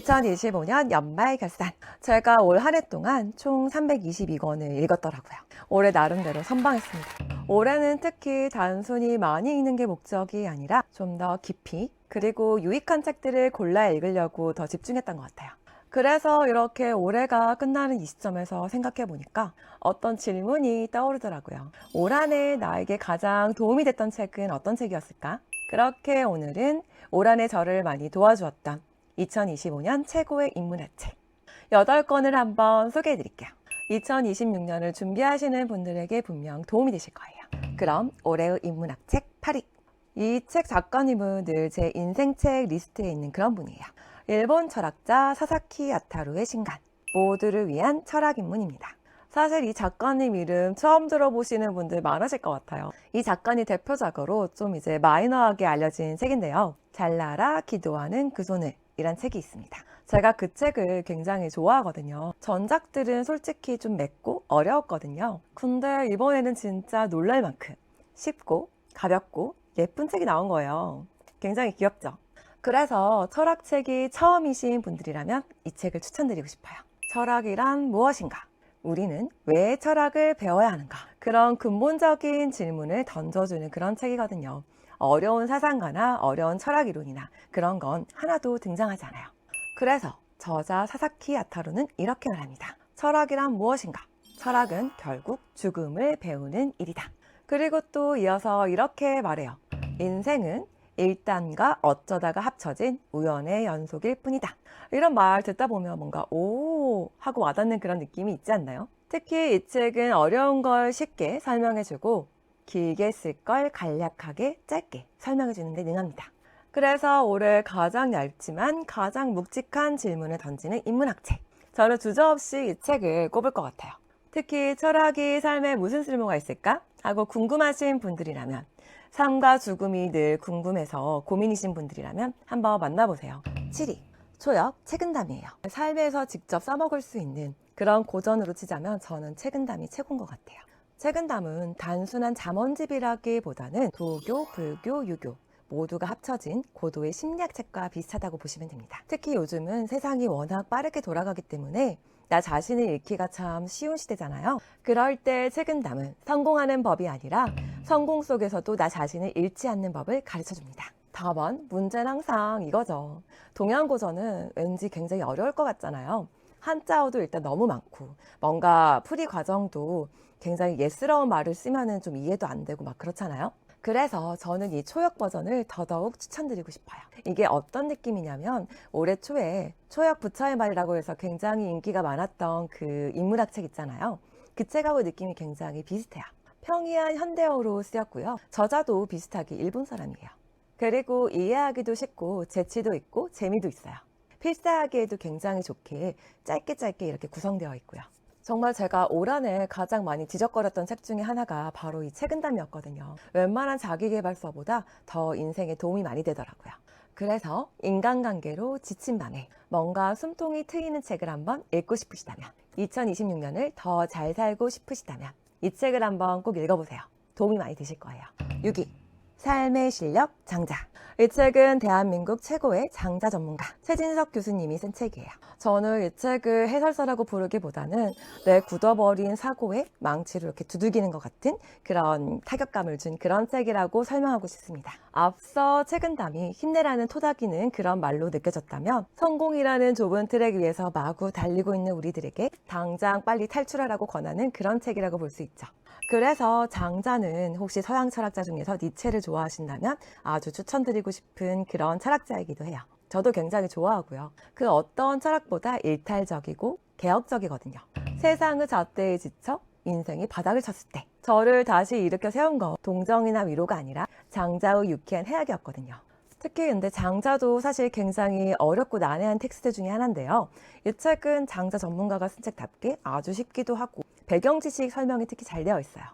2025년 연말 결산. 제가 올 한 해 동안 총 322권을 읽었더라고요. 올해 나름대로 선방했습니다. 올해는 특히 단순히 많이 읽는 게 목적이 아니라 좀 더 깊이 그리고 유익한 책들을 골라 읽으려고 더 집중했던 것 같아요. 그래서 이렇게 올해가 끝나는 이 시점에서 생각해 보니까 어떤 질문이 떠오르더라고요. 올 한 해 나에게 가장 도움이 됐던 책은 어떤 책이었을까? 그렇게 오늘은 올 한 해 저를 많이 도와주었던 2025년 최고의 인문학 책 8권을 한번 소개해 드릴게요. 2026년을 준비하시는 분들에게 분명 도움이 되실 거예요. 그럼 올해의 인문학 책 8위. 이 책 작가님은 늘 제 인생책 리스트에 있는 그런 분이에요. 일본 철학자 사사키 아타루의 신간. 모두를 위한 철학 인문입니다. 사실 이 작가님 이름 처음 들어보시는 분들 많으실 것 같아요. 이 작가님 대표작으로 좀 이제 마이너하게 알려진 책인데요. 잘나라 기도하는 그 손을 이란 책이 있습니다. 제가 그 책을 굉장히 좋아하거든요. 전작들은 솔직히 좀 맵고 어려웠거든요. 근데 이번에는 진짜 놀랄 만큼 쉽고 가볍고 예쁜 책이 나온 거예요. 굉장히 귀엽죠? 그래서 철학책이 처음이신 분들이라면 이 책을 추천드리고 싶어요. 철학이란 무엇인가? 우리는 왜 철학을 배워야 하는가? 그런 근본적인 질문을 던져주는 그런 책이거든요. 어려운 사상가나 어려운 철학 이론이나 그런 건 하나도 등장하지 않아요. 그래서 저자 사사키 아타루는 이렇게 말합니다. 철학이란 무엇인가? 철학은 결국 죽음을 배우는 일이다. 그리고 또 이어서 이렇게 말해요. 인생은 일단과 어쩌다가 합쳐진 우연의 연속일 뿐이다. 이런 말 듣다 보면 뭔가 오 하고 와닿는 그런 느낌이 있지 않나요? 특히 이 책은 어려운 걸 쉽게 설명해주고 길게 쓸 걸 간략하게 짧게 설명해주는 데 능합니다. 그래서 올해 가장 얇지만 가장 묵직한 질문을 던지는 인문학책. 저는 주저없이 이 책을 꼽을 것 같아요. 특히 철학이 삶에 무슨 쓸모가 있을까? 하고 궁금하신 분들이라면 삶과 죽음이 늘 궁금해서 고민이신 분들이라면 한번 만나보세요. 7위. 초역 책은담이에요. 삶에서 직접 써먹을 수 있는 그런 고전으로 치자면 저는 책은담이 최고인 것 같아요. 책은담은 단순한 잠언집이라기보다는 도교, 불교, 유교 모두가 합쳐진 고도의 심리학 책과 비슷하다고 보시면 됩니다. 특히 요즘은 세상이 워낙 빠르게 돌아가기 때문에 나 자신을 잃기가 참 쉬운 시대잖아요. 그럴 때 책은담은 성공하는 법이 아니라 성공 속에서도 나 자신을 잃지 않는 법을 가르쳐 줍니다. 다만 문제는 항상 이거죠. 동양고전은 왠지 굉장히 어려울 것 같잖아요. 한자어도 일단 너무 많고 뭔가 풀이 과정도 굉장히 예스러운 말을 쓰면은 좀 이해도 안 되고 막 그렇잖아요. 그래서 저는 이 초역 버전을 더더욱 추천드리고 싶어요. 이게 어떤 느낌이냐면 올해 초에 초역 부처의 말이라고 해서 굉장히 인기가 많았던 그 인문학 책 있잖아요. 그 책하고 느낌이 굉장히 비슷해요. 평이한 현대어로 쓰였고요. 저자도 비슷하게 일본 사람이에요. 그리고 이해하기도 쉽고 재치도 있고 재미도 있어요. 필사하기에도 굉장히 좋게 짧게 짧게 이렇게 구성되어 있고요. 정말 제가 올 한해 가장 많이 뒤적거렸던 책 중에 하나가 바로 이 책은담이었거든요. 웬만한 자기계발서보다 더 인생에 도움이 많이 되더라고요. 그래서 인간관계로 지친 밤에 뭔가 숨통이 트이는 책을 한번 읽고 싶으시다면 2026년을 더 잘 살고 싶으시다면 이 책을 한번 꼭 읽어보세요. 도움이 많이 되실 거예요. 6위 삶의 실력 장자. 이 책은 대한민국 최고의 장자 전문가 최진석 교수님이 쓴 책이에요. 저는 이 책을 해설서라고 부르기보다는 내 굳어버린 사고에 망치로 이렇게 두들기는 것 같은 그런 타격감을 준 그런 책이라고 설명하고 싶습니다. 앞서 책은담이 힘내라는 토닥이는 그런 말로 느껴졌다면 성공이라는 좁은 트랙 위에서 마구 달리고 있는 우리들에게 당장 빨리 탈출하라고 권하는 그런 책이라고 볼 수 있죠. 그래서 장자는 혹시 서양 철학자 중에서 니체를 좋아하신다면 아주 추천드리고 싶은 그런 철학자이기도 해요. 저도 굉장히 좋아하고요. 그 어떤 철학보다 일탈적이고 개혁적이거든요. 세상의 잣대에 지쳐 인생이 바닥을 쳤을 때 저를 다시 일으켜 세운 거 동정이나 위로가 아니라 장자의 유쾌한 해악이었거든요. 특히 근데 장자도 사실 굉장히 어렵고 난해한 텍스트 중에 하나인데요. 이 책은 장자 전문가가 쓴 책답게 아주 쉽기도 하고 배경 지식 설명이 특히 잘 되어 있어요.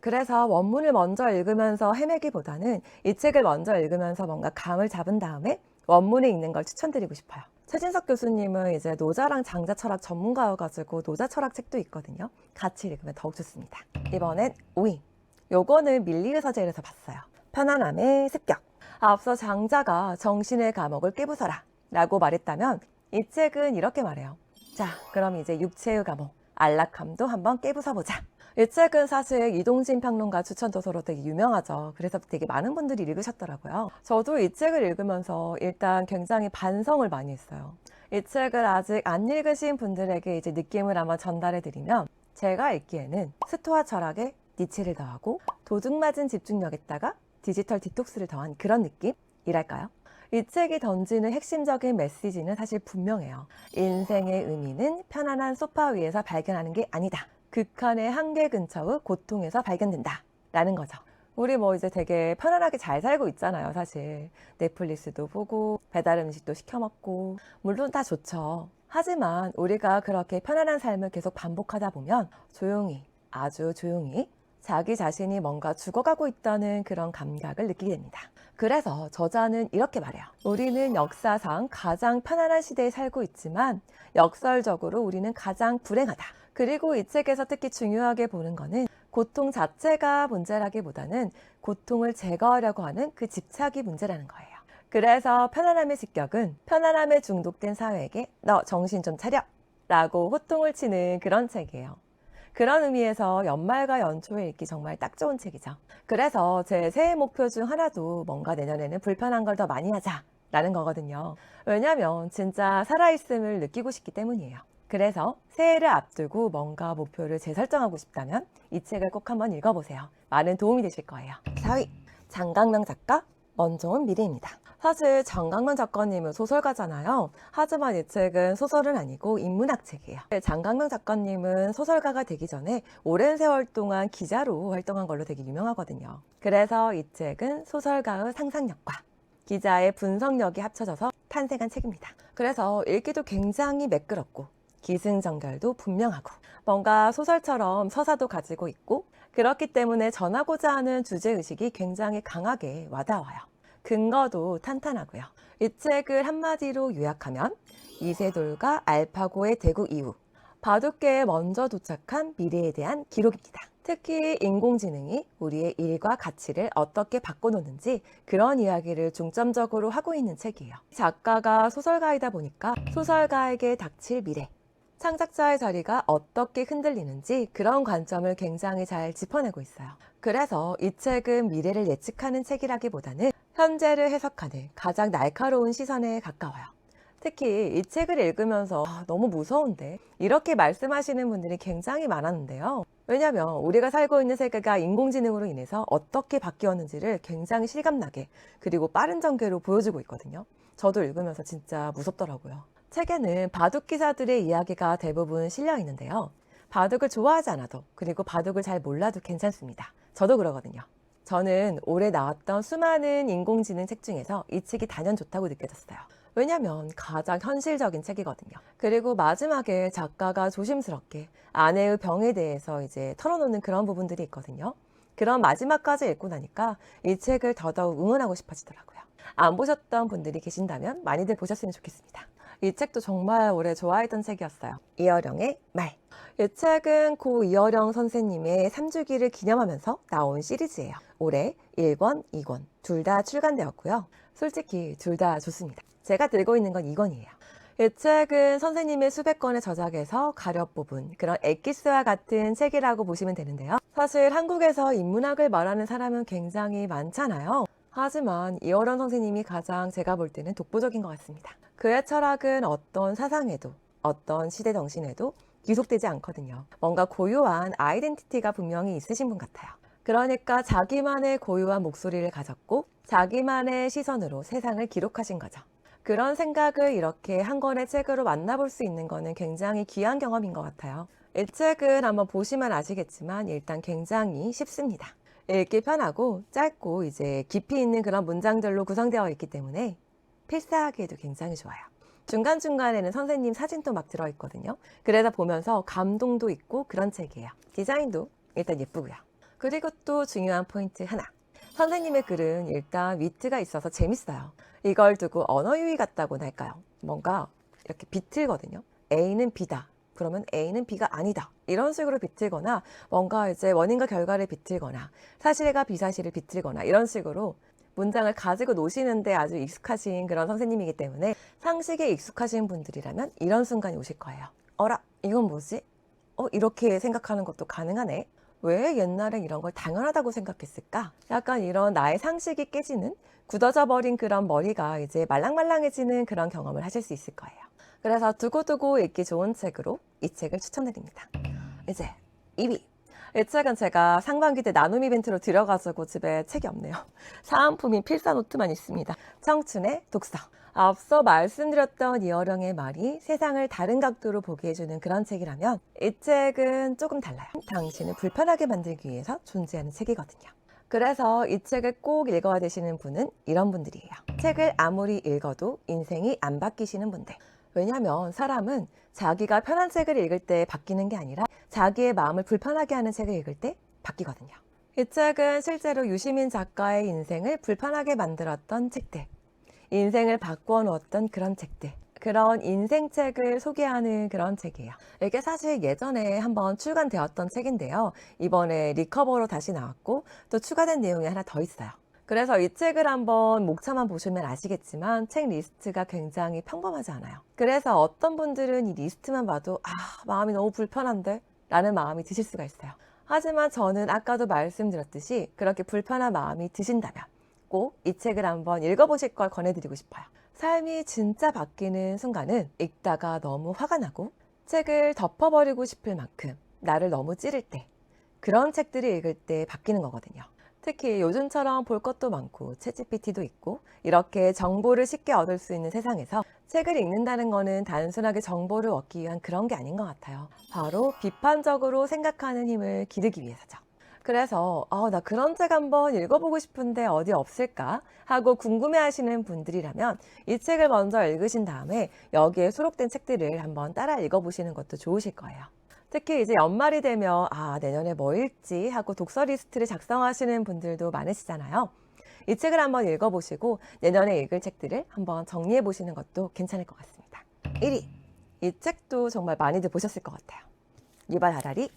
그래서 원문을 먼저 읽으면서 헤매기보다는 이 책을 먼저 읽으면서 뭔가 감을 잡은 다음에 원문에 있는 걸 추천드리고 싶어요. 최진석 교수님은 이제 노자랑 장자 철학 전문가여가지고 노자 철학 책도 있거든요. 같이 읽으면 더욱 좋습니다. 이번엔 5위. 요거는 밀리의 서재에서 봤어요. 편안함의 습격. 앞서 장자가 정신의 감옥을 깨부숴라 라고 말했다면 이 책은 이렇게 말해요. 자, 그럼 이제 육체의 감옥, 안락함도 한번 깨부숴보자. 이 책은 사실 이동진 평론가 추천 도서로 되게 유명하죠. 그래서 되게 많은 분들이 읽으셨더라고요. 저도 이 책을 읽으면서 일단 굉장히 반성을 많이 했어요. 이 책을 아직 안 읽으신 분들에게 이제 느낌을 한번 전달해 드리면 제가 읽기에는 스토아 철학에 니체를 더하고 도둑맞은 집중력에다가 디지털 디톡스를 더한 그런 느낌이랄까요? 이 책이 던지는 핵심적인 메시지는 사실 분명해요. 인생의 의미는 편안한 소파 위에서 발견하는 게 아니다. 극한의 한계 근처의 고통에서 발견된다. 라는 거죠. 우리 뭐 이제 되게 편안하게 잘 살고 있잖아요, 사실. 넷플릭스도 보고, 배달 음식도 시켜 먹고, 물론 다 좋죠. 하지만 우리가 그렇게 편안한 삶을 계속 반복하다 보면 조용히, 아주 조용히 자기 자신이 뭔가 죽어가고 있다는 그런 감각을 느끼게 됩니다. 그래서 저자는 이렇게 말해요. 우리는 역사상 가장 편안한 시대에 살고 있지만 역설적으로 우리는 가장 불행하다. 그리고 이 책에서 특히 중요하게 보는 거는 고통 자체가 문제라기보다는 고통을 제거하려고 하는 그 집착이 문제라는 거예요. 그래서 편안함의 직격은 편안함에 중독된 사회에게 너 정신 좀 차려! 라고 호통을 치는 그런 책이에요. 그런 의미에서 연말과 연초에 읽기 정말 딱 좋은 책이죠. 그래서 제 새해 목표 중 하나도 뭔가 내년에는 불편한 걸 더 많이 하자 라는 거거든요. 왜냐면 진짜 살아있음을 느끼고 싶기 때문이에요. 그래서 새해를 앞두고 뭔가 목표를 재설정하고 싶다면 이 책을 꼭 한번 읽어보세요. 많은 도움이 되실 거예요. 4위 장강명 작가 먼저 온 미래입니다. 사실 장강명 작가님은 소설가잖아요. 하지만 이 책은 소설은 아니고 인문학 책이에요. 장강명 작가님은 소설가가 되기 전에 오랜 세월 동안 기자로 활동한 걸로 되게 유명하거든요. 그래서 이 책은 소설가의 상상력과 기자의 분석력이 합쳐져서 탄생한 책입니다. 그래서 읽기도 굉장히 매끄럽고 기승전결도 분명하고 뭔가 소설처럼 서사도 가지고 있고 그렇기 때문에 전하고자 하는 주제의식이 굉장히 강하게 와닿아요. 근거도 탄탄하고요. 이 책을 한마디로 요약하면 이세돌과 알파고의 대구 이후 바둑계에 먼저 도착한 미래에 대한 기록입니다. 특히 인공지능이 우리의 일과 가치를 어떻게 바꿔놓는지 그런 이야기를 중점적으로 하고 있는 책이에요. 작가가 소설가이다 보니까 소설가에게 닥칠 미래, 창작자의 자리가 어떻게 흔들리는지 그런 관점을 굉장히 잘 짚어내고 있어요. 그래서 이 책은 미래를 예측하는 책이라기보다는 현재를 해석하는 가장 날카로운 시선에 가까워요. 특히 이 책을 읽으면서 아, 너무 무서운데 이렇게 말씀하시는 분들이 굉장히 많았는데요. 왜냐하면 우리가 살고 있는 세계가 인공지능으로 인해서 어떻게 바뀌었는지를 굉장히 실감나게 그리고 빠른 전개로 보여주고 있거든요. 저도 읽으면서 진짜 무섭더라고요. 책에는 바둑 기사들의 이야기가 대부분 실려 있는데요. 바둑을 좋아하지 않아도 그리고 바둑을 잘 몰라도 괜찮습니다. 저도 그러거든요. 저는 올해 나왔던 수많은 인공지능 책 중에서 이 책이 단연 좋다고 느껴졌어요. 왜냐면 가장 현실적인 책이거든요. 그리고 마지막에 작가가 조심스럽게 아내의 병에 대해서 이제 털어놓는 그런 부분들이 있거든요. 그런 마지막까지 읽고 나니까 이 책을 더더욱 응원하고 싶어지더라고요. 안 보셨던 분들이 계신다면 많이들 보셨으면 좋겠습니다. 이 책도 정말 오래 좋아했던 책이었어요. 이어령의 말. 이 책은 고 이어령 선생님의 3주기를 기념하면서 나온 시리즈예요. 올해 1권, 2권 둘 다 출간되었고요. 솔직히 둘 다 좋습니다. 제가 들고 있는 건 2권이에요. 이 책은 선생님의 수백 권의 저작에서 가려 뽑은 그런 엑기스와 같은 책이라고 보시면 되는데요. 사실 한국에서 인문학을 말하는 사람은 굉장히 많잖아요. 하지만 이어령 선생님이 가장 제가 볼 때는 독보적인 것 같습니다. 그의 철학은 어떤 사상에도 어떤 시대 정신에도 귀속되지 않거든요. 뭔가 고유한 아이덴티티가 분명히 있으신 분 같아요. 그러니까 자기만의 고유한 목소리를 가졌고 자기만의 시선으로 세상을 기록하신 거죠. 그런 생각을 이렇게 한 권의 책으로 만나볼 수 있는 거는 굉장히 귀한 경험인 것 같아요. 이 책은 한번 보시면 아시겠지만 일단 굉장히 쉽습니다. 읽기 편하고 짧고 이제 깊이 있는 그런 문장들로 구성되어 있기 때문에 필사하기에도 굉장히 좋아요. 중간중간에는 선생님 사진도 막 들어있거든요. 그래서 보면서 감동도 있고 그런 책이에요. 디자인도 일단 예쁘고요. 그리고 또 중요한 포인트 하나. 선생님의 글은 일단 위트가 있어서 재밌어요. 이걸 두고 언어 유희 같다고나 할까요? 뭔가 이렇게 비틀거든요. A는 B다. 그러면 A는 B가 아니다. 이런 식으로 비틀거나 뭔가 이제 원인과 결과를 비틀거나 사실과 비사실을 비틀거나 이런 식으로 문장을 가지고 노시는데 아주 익숙하신 그런 선생님이기 때문에 상식에 익숙하신 분들이라면 이런 순간이 오실 거예요. 어라, 이건 뭐지? 어, 이렇게 생각하는 것도 가능하네. 왜 옛날에 이런 걸 당연하다고 생각했을까? 약간 이런 나의 상식이 깨지는 굳어져 버린 그런 머리가 이제 말랑말랑해지는 그런 경험을 하실 수 있을 거예요. 그래서 두고두고 읽기 좋은 책으로 이 책을 추천드립니다. 이제 2위. 이 책은 제가 상반기 때 나눔 이벤트로 드려가지고 집에 책이 없네요. 사은품인 필사 노트만 있습니다. 청춘의 독서. 앞서 말씀드렸던 이어령의 말이 세상을 다른 각도로 보게 해주는 그런 책이라면 이 책은 조금 달라요. 당신을 불편하게 만들기 위해서 존재하는 책이거든요. 그래서 이 책을 꼭 읽어야 되시는 분은 이런 분들이에요. 책을 아무리 읽어도 인생이 안 바뀌시는 분들. 왜냐하면 사람은 자기가 편한 책을 읽을 때 바뀌는 게 아니라 자기의 마음을 불편하게 하는 책을 읽을 때 바뀌거든요. 이 책은 실제로 유시민 작가의 인생을 불편하게 만들었던 책들, 인생을 바꾸어 놓았던 그런 책들, 그런 인생책을 소개하는 그런 책이에요. 이게 사실 예전에 한번 출간되었던 책인데요. 이번에 리커버로 다시 나왔고 또 추가된 내용이 하나 더 있어요. 그래서 이 책을 한번 목차만 보시면 아시겠지만 책 리스트가 굉장히 평범하지 않아요. 그래서 어떤 분들은 이 리스트만 봐도 아, 마음이 너무 불편한데? 라는 마음이 드실 수가 있어요. 하지만 저는 아까도 말씀드렸듯이 그렇게 불편한 마음이 드신다면 꼭 이 책을 한번 읽어보실 걸 권해드리고 싶어요. 삶이 진짜 바뀌는 순간은 읽다가 너무 화가 나고 책을 덮어버리고 싶을 만큼 나를 너무 찌를 때 그런 책들을 읽을 때 바뀌는 거거든요. 특히 요즘처럼 볼 것도 많고 챗GPT도 있고 이렇게 정보를 쉽게 얻을 수 있는 세상에서 책을 읽는다는 거는 단순하게 정보를 얻기 위한 그런 게 아닌 것 같아요. 바로 비판적으로 생각하는 힘을 기르기 위해서죠. 그래서 아, 나 그런 책 한번 읽어보고 싶은데 어디 없을까 하고 궁금해하시는 분들이라면 이 책을 먼저 읽으신 다음에 여기에 수록된 책들을 한번 따라 읽어보시는 것도 좋으실 거예요. 특히 이제 연말이 되면 아 내년에 뭐 읽지 하고 독서 리스트를 작성하시는 분들도 많으시잖아요. 이 책을 한번 읽어보시고 내년에 읽을 책들을 한번 정리해 보시는 것도 괜찮을 것 같습니다. 1위 이 책도 정말 많이들 보셨을 것 같아요. 유발 하라리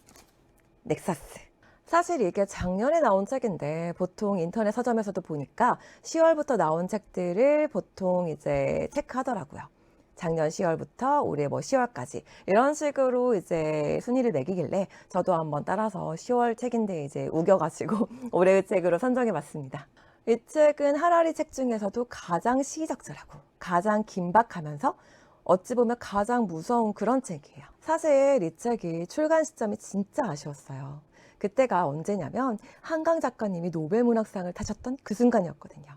넥서스 사실 이게 작년에 나온 책인데 보통 인터넷 서점에서도 보니까 10월부터 나온 책들을 보통 이제 체크하더라고요. 작년 10월부터 올해 뭐 10월까지 이런 식으로 이제 순위를 매기길래 저도 한번 따라서 10월 책인데 이제 우겨가지고 올해의 책으로 선정해 봤습니다. 이 책은 하라리 책 중에서도 가장 시기적절하고 가장 긴박하면서 어찌 보면 가장 무서운 그런 책이에요. 사실 이 책이 출간 시점이 진짜 아쉬웠어요. 그때가 언제냐면 한강 작가님이 노벨 문학상을 타셨던 그 순간이었거든요.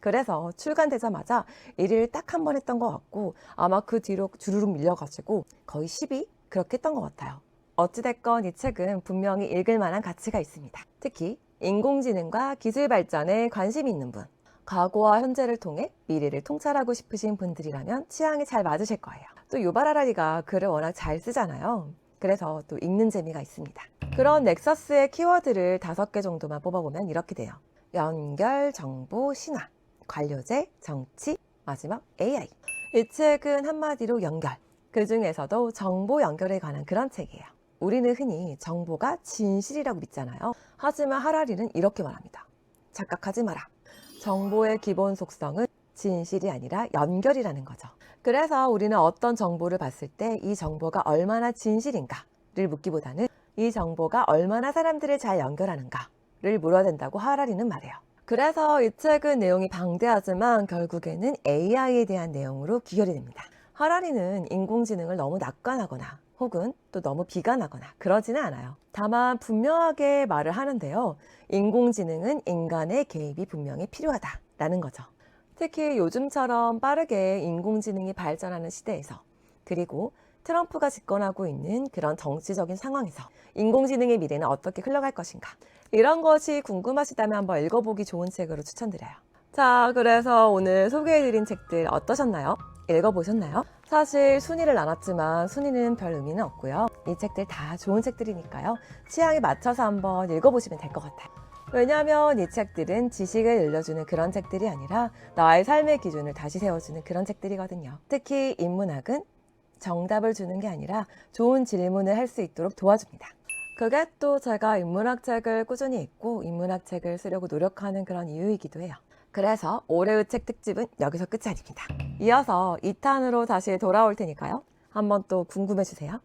그래서 출간되자마자 1위를 딱 한 번 했던 것 같고 아마 그 뒤로 주르륵 밀려가지고 거의 10위 그렇게 했던 것 같아요. 어찌됐건 이 책은 분명히 읽을 만한 가치가 있습니다. 특히 인공지능과 기술 발전에 관심이 있는 분, 과거와 현재를 통해 미래를 통찰하고 싶으신 분들이라면 취향이 잘 맞으실 거예요. 또 유바라라리가 글을 워낙 잘 쓰잖아요. 그래서 또 읽는 재미가 있습니다. 그런 넥서스의 키워드를 다섯 개 정도만 뽑아보면 이렇게 돼요. 연결, 정보, 신화, 관료제, 정치, 마지막 AI. 이 책은 한마디로 연결. 그 중에서도 정보 연결에 관한 그런 책이에요. 우리는 흔히 정보가 진실이라고 믿잖아요. 하지만 하라리는 이렇게 말합니다. 착각하지 마라. 정보의 기본 속성은 진실이 아니라 연결이라는 거죠. 그래서 우리는 어떤 정보를 봤을 때 이 정보가 얼마나 진실인가를 묻기보다는 이 정보가 얼마나 사람들을 잘 연결하는가를 물어야 된다고 하라리는 말해요. 그래서 이 책은 내용이 방대하지만 결국에는 AI에 대한 내용으로 귀결이 됩니다. 하라리는 인공지능을 너무 낙관하거나 혹은 또 너무 비관하거나 그러지는 않아요. 다만 분명하게 말을 하는데요. 인공지능은 인간의 개입이 분명히 필요하다라는 거죠. 특히 요즘처럼 빠르게 인공지능이 발전하는 시대에서 그리고 트럼프가 집권하고 있는 그런 정치적인 상황에서 인공지능의 미래는 어떻게 흘러갈 것인가 이런 것이 궁금하시다면 한번 읽어보기 좋은 책으로 추천드려요. 자, 그래서 오늘 소개해드린 책들 어떠셨나요? 읽어보셨나요? 사실 순위를 나눴지만 순위는 별 의미는 없고요. 이 책들 다 좋은 책들이니까요. 취향에 맞춰서 한번 읽어보시면 될 것 같아요. 왜냐하면 이 책들은 지식을 늘려주는 그런 책들이 아니라 나의 삶의 기준을 다시 세워주는 그런 책들이거든요. 특히 인문학은 정답을 주는 게 아니라 좋은 질문을 할 수 있도록 도와줍니다. 그게 또 제가 인문학 책을 꾸준히 읽고 인문학 책을 쓰려고 노력하는 그런 이유이기도 해요. 그래서 올해의 책 특집은 여기서 끝이 아닙니다. 이어서 2탄으로 다시 돌아올 테니까요. 한번 또 궁금해 주세요.